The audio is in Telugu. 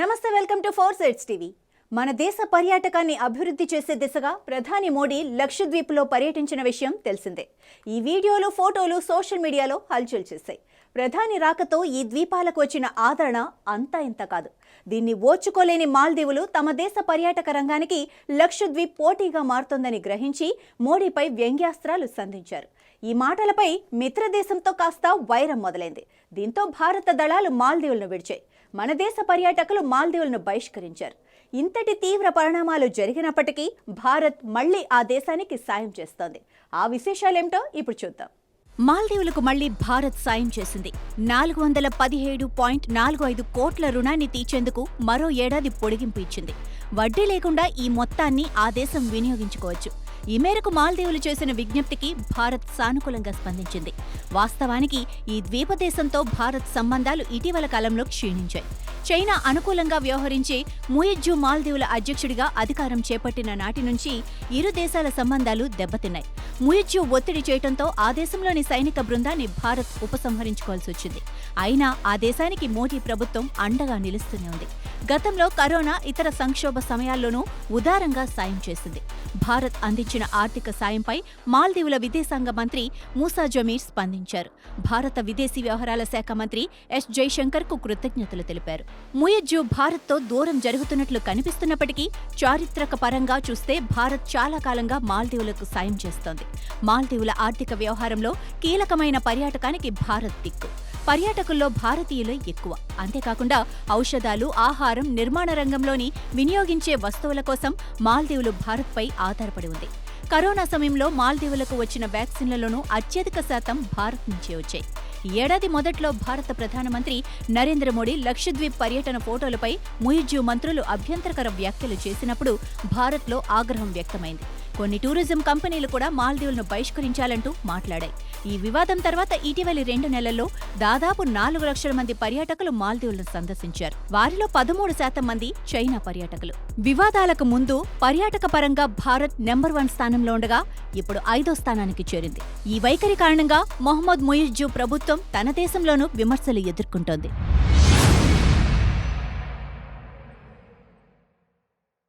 నమస్తే welcome to four sides TV. మన దేశ పర్యాటకాన్ని అభివృద్ధి చేసే దిశగా ప్రధాని మోడీ లక్షద్వీప్లో పర్యటించిన విషయం తెలిసిందే. ఈ వీడియోలు ఫోటోలు సోషల్ మీడియాలో హల్చల్ చేశాయి. ప్రధాని రాకతో ఈ ద్వీపాలకు వచ్చిన ఆదరణ అంతా ఇంత కాదు. దీన్ని ఓచుకోలేని మాల్దీవులు తమ దేశ పర్యాటక రంగానికి లక్షద్వీప్ పోటీగా మారుతోందని గ్రహించి మోడీపై వ్యంగ్యాస్త్రాలు సంధించారు. ఈ మాటలపై మిత్రదేశంతో కాస్త వైరం మొదలైంది. దీంతో భారత దళాలు మాల్దీవులను విడిచాయి. మన దేశ పర్యాటకులు మాల్దీవులను బహిష్కరించారు. ఇంతటి తీవ్ర పరిణామాలు జరిగినప్పటికీ భారత్ మళ్ళీ ఆ దేశానికి సాయం చేస్తోంది. ఆ విశేషాలేమిటో ఇప్పుడు చూద్దాం. మాల్దీవులకు మళ్ళీ భారత్ సాయం చేసింది. నాలుగు వందల పదిహేడు పాయింట్ నాలుగు ఐదు కోట్ల రుణాన్ని తీర్చేందుకు మరో ఏడాది పొడిగింపు ఇచ్చింది. వడ్డీ లేకుండా ఈ మొత్తాన్ని ఆ దేశం వినియోగించుకోవచ్చు. ఈ మేరకు మాల్దీవులు చేసిన విజ్ఞప్తికి భారత్ సానుకూలంగా స్పందించింది. వాస్తవానికి ఈ ద్వీపదేశంతో భారత్ సంబంధాలు ఇటీవల కాలంలో క్షీణించాయి. చైనా అనుకూలంగా వ్యవహరించి ముయిజ్జు మాల్దీవుల అధ్యక్షుడిగా అధికారం చేపట్టిన నాటి నుంచి ఇరు దేశాల సంబంధాలు దెబ్బతిన్నాయి. ముయిజ్జు ఒత్తిడి చేయడంతో ఆ దేశంలోని సైనిక బృందాన్ని భారత్ ఉపసంహరించుకోవాల్సి వచ్చింది. అయినా ఆ దేశానికి మోదీ ప్రభుత్వం అండగా నిలుస్తూనే ఉంది. గతంలో కరోనా ఇతర సంక్షోభ సమయాల్లోనూ ఉదారంగా సాయం చేసింది. భారత్ అందించిన ఆర్థిక సాయంపై మాల్దీవుల విదేశాంగ మంత్రి మూసా జమీర్ స్పందించారు. భారత విదేశీ వ్యవహారాల శాఖ మంత్రి ఎస్ జైశంకర్కు కృతజ్ఞతలు తెలిపారు. ముయజ్జు భారత్తో దూరం జరుగుతున్నట్లు కనిపిస్తున్నప్పటికీ చారిత్రక పరంగా చూస్తే భారత్ చాలా కాలంగా మాల్దీవులకు సాయం చేస్తోంది. మాల్దీవుల ఆర్థిక వ్యవహారంలో కీలకమైన పర్యాటకానికి భారత్ దిక్కు. పర్యాటకుల్లో భారతీయులే ఎక్కువ. అంతేకాకుండా ఔషధాలు ఆహారం నిర్మాణ రంగంలోని వినియోగించే వస్తువుల కోసం మాల్దీవులు భారత్పై ఆధారపడి ఉంది. కరోనా సమయంలో మాల్దీవులకు వచ్చిన వ్యాక్సిన్లలోనూ అత్యధిక శాతం భారత్ నుంచే వచ్చాయి. ఏడాది మొదట్లో భారత ప్రధానమంత్రి నరేంద్ర మోడీ లక్షద్వీప్ పర్యటన ఫోటోలపై ముయిజ్యూ మంత్రులు అభ్యంతరకర వ్యాఖ్యలు చేసినప్పుడు భారత్లో ఆగ్రహం వ్యక్తమైంది. కొన్ని టూరిజం కంపెనీలు కూడా మాల్దీవులను బహిష్కరించాలంటూ మాట్లాడాయి. ఈ వివాదం తర్వాత ఇటీవలి రెండు నెలల్లో దాదాపు నాలుగు లక్షల మంది పర్యాటకులు మాల్దీవులను సందర్శించారు. వారిలో పదమూడు శాతం మంది చైనా పర్యాటకులు. వివాదాలకు ముందు పర్యాటక పరంగా భారత్ నెంబర్ వన్ స్థానంలో ఉండగా ఇప్పుడు ఐదో స్థానానికి చేరింది. ఈ వైఖరి కారణంగా మొహమ్మద్ ముయిజ్జు ప్రభుత్వం తన దేశంలోనూ విమర్శలు ఎదుర్కొంటోంది.